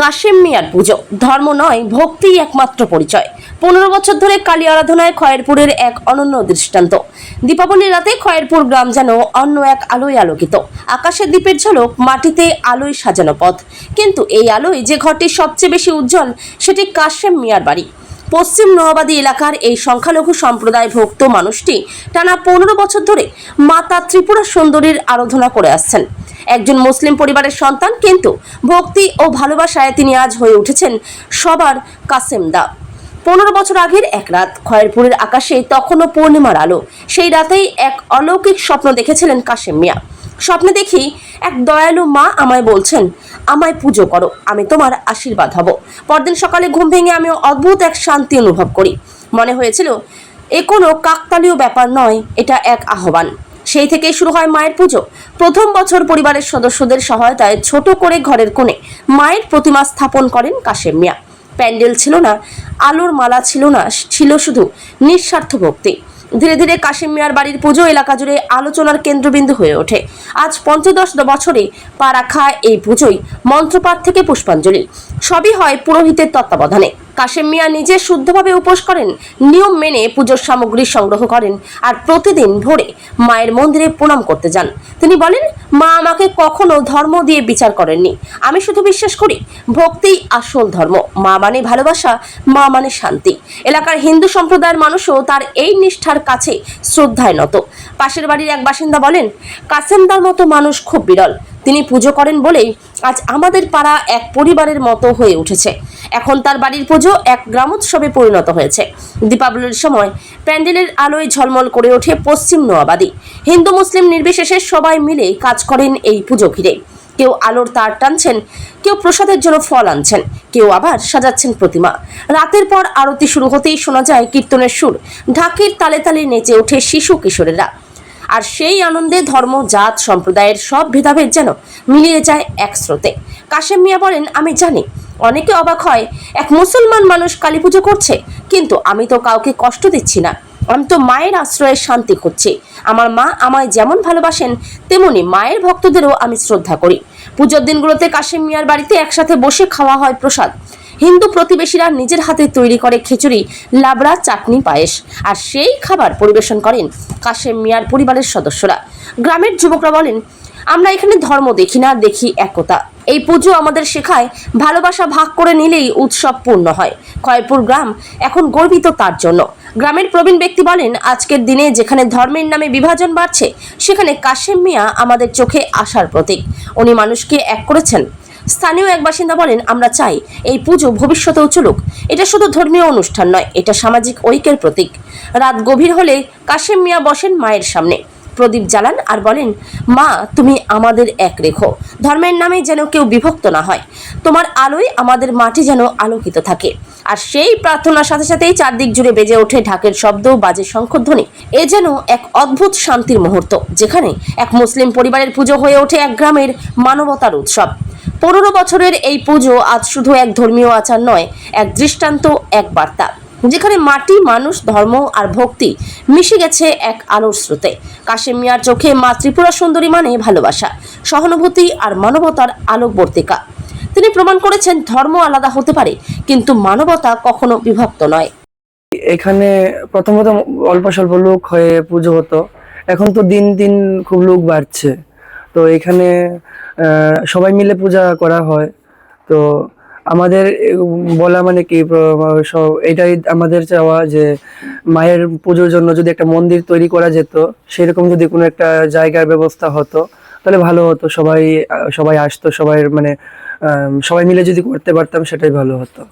কাশেম মিয়ার পুজো। ধর্ম নয়, ভক্তিই একমাত্র পরিচয়। পনেরো বছর ধরে কালী আরাধনায় খয়েরপুরের এক অনন্য দৃষ্টান্ত। দীপাবলির রাতে খয়েরপুর গ্রাম যেন অন্য এক আলোয় আলোকিত। আকাশের দ্বীপের ঝলক মাটিতে আলোয় সাজানো পথ। কিন্তু এই আলোয় যে ঘরটি সবচেয়ে বেশি উজ্জ্বল, সেটি কাশেম মিয়ার বাড়ি। পশ্চিম নোয়াবাদী এলাকার এই সংখ্যালঘু সম্প্রদায় ভক্ত মানুষটি টানা পনেরো বছর ধরে মাতা ত্রিপুরা সুন্দরীর আরাধনা করে আসছেন। একজন মুসলিম পরিবারের সন্তান, কিন্তু ভক্তি ও ভালোবাসায় তিনি আজ হয়ে উঠেছেন সবার কাসেমদা পনেরো বছর আগের এক রাত খয়েরপুরের আকাশে তখনও পূর্ণিমার আলো। সেই রাতেই এক অলৌকিক স্বপ্ন দেখেছিলেন কাশেম মিয়া। স্বপ্নে দেখি এক দয়ালু মা আমায় বলছেন, আমায় পুজো করো, আমি তোমার আশীর্বাদ হব। পরদিন সকালে ঘুম ভেঙে আমি অদ্ভুত এক শান্তি অনুভব করি। মনে হয়েছিল, এ কোনো কাকতালীয় ব্যাপার নয়, এটা এক আহ্বান। সেই থেকেই শুরু হয় মায়ের পুজো। প্রথম বছর পরিবারের সদস্যদের সহায়তায় ছোট করে ঘরের কোণে মায়ের প্রতিমা স্থাপন করেন কাশেম মিয়া। প্যান্ডেল ছিল না, আলোর মালা ছিল না, ছিল শুধু নিঃস্বার্থ ভক্তি। ধীরে ধীরে কাশিম মিয়ার বাড়ির পুজো এলাকা জুড়ে আলোচনার কেন্দ্রবিন্দু হয়ে ওঠে। আজ পঞ্চদশ বছরে পা রাখা এই পুজোয় মন্ত্রপাঠ থেকে পুষ্পাঞ্জলি। সবই হয় পুরোহিতের তত্ত্বাবধানে। কাশেম মিয়া নিজে শুদ্ধভাবে উপোস করেন, নিয়ম মেনে পুজোর সামগ্রী সংগ্রহ করেন আর প্রতিদিন ভোরে মায়ের মন্দিরে প্রণাম করতে যান। তিনি বলেন, মা আমাকে কখনো ধর্ম দিয়ে বিচার করেননি। আমি শুধু বিশ্বাস করি ভক্তিই আসল ধর্ম। মা মানে ভালোবাসা, মা মানে শান্তি। এলাকার হিন্দু সম্প্রদায়ের মানুষও তার এই নিষ্ঠার কাছে শ্রদ্ধায় নত। পাশের বাড়ির এক বাসিন্দা বলেন, কাসেমদার মতো মানুষ খুব বিরল। তিনি পুজো করেন বলেই আজ আমাদের পাড়া এক পরিবারের মতো হয়ে উঠেছে। এখন তার বাড়ির পুজো এক গ্রামোৎসবে পরিণত হয়েছে। দীপাবলির সময় প্যান্ডেলের আলোয় ঝলমল করে ওঠে পশ্চিম নোয়াবাদী। হিন্দু মুসলিম নির্বিশেষে সবাই মিলে কাজ করেন এই পুজো ঘিরে। কেউ আলোর তার টানছেন, কেউ প্রসাদের জন্য ফল আনছেন, কেউ আবার সাজাচ্ছেন প্রতিমা। রাতের পর আরতি শুরু হতেই শোনা যায় কীর্তনের সুর। ঢাকির তালে তালে নেচে ওঠে শিশু কিশোরেরা। আর সেই আনন্দে ধর্ম, জাত, সম্প্রদায়ের সব ভেদাভেদ যেন মিলিয়ে যায় এক স্রোতে। কাশেম মিয়া বলেন, আমি জানি অনেকে অবাক হয়, এক মুসলমান মানুষ কালী পুজো করছে, কিন্তু আমি তো কাউকে কষ্ট দিচ্ছি না। আমি তো মায়ের আশ্রয়ে শান্তি খুঁজছি। আমার মা আমায় যেমন ভালোবাসেন, তেমনি মায়ের ভক্তদেরও আমি শ্রদ্ধা করি। পুজোর দিনগুলোতে কাশেম মিয়ার বাড়িতে একসাথে বসে খাওয়া হয় প্রসাদ। হিন্দু প্রতিবেশীরা নিজের হাতে তৈরি করে খিচুড়ি, লাবড়া, চাটনি, পায়েস, আর সেই খাবার পরিবেশন করেন কাশেম মিয়ার পরিবারের সদস্যরা। গ্রামের যুবকরা বলেন, আমরা এখানে ধর্ম দেখি না, দেখি একতা। এই পুজো আমাদের শেখায় ভালোবাসা ভাগ করে নিলেই উৎসব পূর্ণ হয়। খয়পুর গ্রাম এখন গর্বিত তার জন্য। গ্রামের প্রবীণ ব্যক্তি বলেন, আজকের দিনে যেখানে ধর্মের নামে বিভাজন বাড়ছে, সেখানে কাশেম মিয়া আমাদের চোখে আসার প্রতীক। উনি মানুষকে এক করেছেন। স্থানীয় এক বাসিন্দা বলেন, আমরা চাই এই পুজো ভবিষ্যতেও চলুক। এটা শুধু ধর্মীয় অনুষ্ঠান নয়, এটা সামাজিক ঐক্যের প্রতীক। রাত গভীর হলে কাশেম মিয়া বসেন মায়ের সামনে। প্রদীপ জ্বালান আর বলেন, মা, তুমি আমাদের এক রেখো। ধর্মের নামে যেন কেউ বিভক্ত না হয়। তোমার আলোয় আমাদের মাটি যেন আলোকিত থাকে। আর সেই প্রার্থনার সাথে সাথেই চারদিক জুড়ে বেজে ওঠে ঢাকের শব্দ বাজে শঙ্খধ্বনি। এ যেন এক অদ্ভুত শান্তির মুহূর্ত, যেখানে এক মুসলিম পরিবারের পুজো হয়ে ওঠে এক গ্রামের মানবতার উৎসব। পনেরো বছরের এই পুজো আজ শুধু এক ধর্মীয় আচার নয়, এক দৃষ্টান্ত, এক বার্তা। যেখানে মাটি, মানুষ, ধর্ম আর ভক্তি মিশে গেছে এক আলোর স্রোতে। কাশেম মিয়ার চোখে মা ত্রিপুরা সুন্দরী মানে ভালোবাসা, সহানুভূতি আর মানবতার আলোকবর্তিকা। তিনি প্রমাণ করেছেন ধর্ম আলাদা হতে পারে, কিন্তু মানবতা কখনো বিভক্ত নয়। এখানে প্রথম প্রথম অল্প স্বল্প লোক হয়ে পুজো হতো, এখন তো দিন দিন খুব লোক বাড়ছে। তো এখানে সবাই মিলে পূজা করা হয়, তো আমাদের, বলা মানে কি এটাই আমাদের চাওয়া যে মায়ের পুজোর জন্য যদি একটা মন্দির তৈরি করা যেত, সেরকম যদি কোনো একটা জায়গার ব্যবস্থা হতো, তাহলে ভালো হতো। সবাই সবাই আসতো, সবাই মানে সবাই মিলে যদি করতে পারতাম, সেটাই ভালো হতো।